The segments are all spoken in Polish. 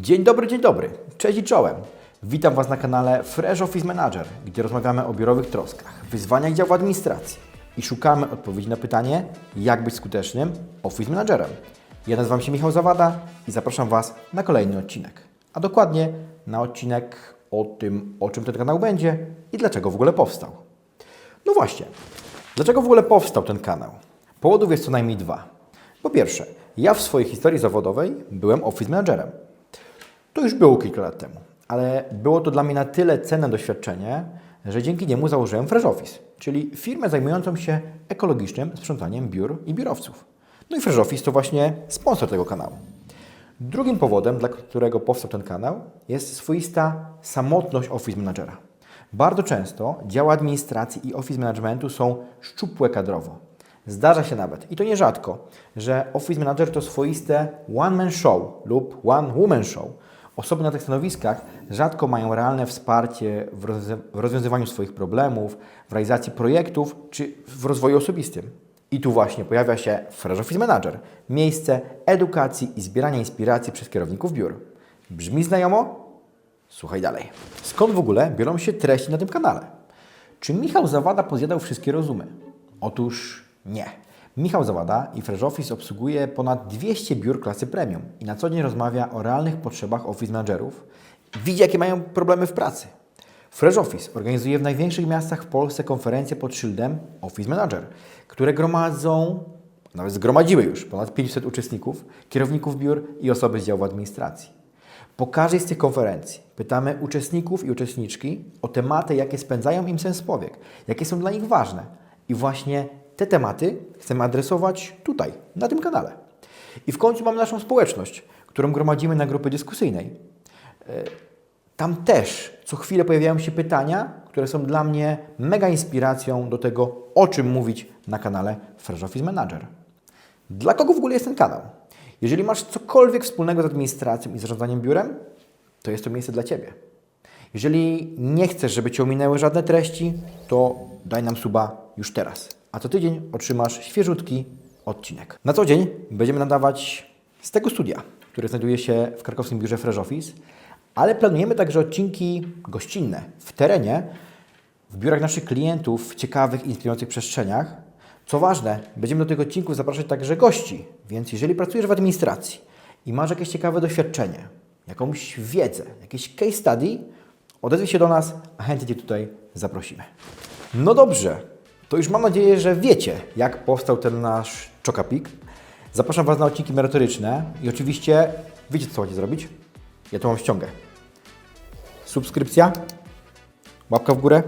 Dzień dobry, dzień dobry. Cześć i czołem. Witam Was na kanale Fresh Office Manager, gdzie rozmawiamy o biurowych troskach, wyzwaniach działu administracji i szukamy odpowiedzi na pytanie, jak być skutecznym Office Managerem. Ja nazywam się Michał Zawada i zapraszam Was na kolejny odcinek. A dokładnie na odcinek o tym, o czym ten kanał będzie i dlaczego w ogóle powstał. No właśnie, dlaczego w ogóle powstał ten kanał? Powodów jest co najmniej dwa. Po pierwsze, ja w swojej historii zawodowej byłem office managerem. To już było kilka lat temu, ale było to dla mnie na tyle cenne doświadczenie, że dzięki niemu założyłem Fresh Office, czyli firmę zajmującą się ekologicznym sprzątaniem biur i biurowców. No i Fresh Office to właśnie sponsor tego kanału. Drugim powodem, dla którego powstał ten kanał, jest swoista samotność Office Managera. Bardzo często działy administracji i Office Managementu są szczupłe kadrowo. Zdarza się nawet, i to nierzadko, że Office Manager to swoiste one-man show lub one-woman show. Osoby na tych stanowiskach rzadko mają realne wsparcie w, w rozwiązywaniu swoich problemów, w realizacji projektów czy w rozwoju osobistym. I tu właśnie pojawia się Fresh Office Manager, miejsce edukacji i zbierania inspiracji przez kierowników biur. Brzmi znajomo? Słuchaj dalej. Skąd w ogóle biorą się treści na tym kanale? Czy Michał Zawada pozjadał wszystkie rozumy? Otóż nie. Michał Zawada i Fresh Office obsługuje ponad 200 biur klasy premium i na co dzień rozmawia o realnych potrzebach office managerów. Widzi, jakie mają problemy w pracy. Fresh Office organizuje w największych miastach w Polsce konferencje pod szyldem Office Manager, które gromadzą, nawet zgromadziły już ponad 500 uczestników, kierowników biur i osoby z działu administracji. Po każdej z tych konferencji pytamy uczestników i uczestniczki o tematy, jakie spędzają im sens powiek, jakie są dla nich ważne. I właśnie te tematy chcemy adresować tutaj, na tym kanale. I w końcu mamy naszą społeczność, którą gromadzimy na grupy dyskusyjnej. E, Tam też co chwilę pojawiają się pytania, które są dla mnie mega inspiracją do tego, o czym mówić na kanale Fresh Office Manager. Dla kogo w ogóle jest ten kanał? Jeżeli masz cokolwiek wspólnego z administracją i zarządzaniem biurem, to jest to miejsce dla Ciebie. Jeżeli nie chcesz, żeby Cię ominęły żadne treści, to daj nam suba już teraz. A co tydzień otrzymasz świeżutki odcinek. Na co dzień będziemy nadawać z tego studia, które znajduje się w krakowskim biurze Fresh Office, ale planujemy także odcinki gościnne w terenie, w biurach naszych klientów, w ciekawych, inspirujących przestrzeniach. Co ważne, będziemy do tych odcinków zapraszać także gości, więc jeżeli pracujesz w administracji i masz jakieś ciekawe doświadczenie, jakąś wiedzę, jakieś case study, odezwij się do nas, a chętnie Cię tutaj zaprosimy. No dobrze, to już mam nadzieję, że wiecie, jak powstał ten nasz Czokapik. Zapraszam Was na odcinki merytoryczne i oczywiście wiecie, co macie zrobić? Ja tu mam ściągę. Subskrypcja, łapka w górę,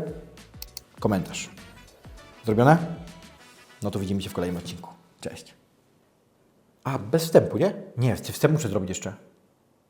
komentarz. Zrobione? No to widzimy się w kolejnym odcinku. Cześć. A, bez wstępu, nie? Nie, wstęp muszę zrobić jeszcze.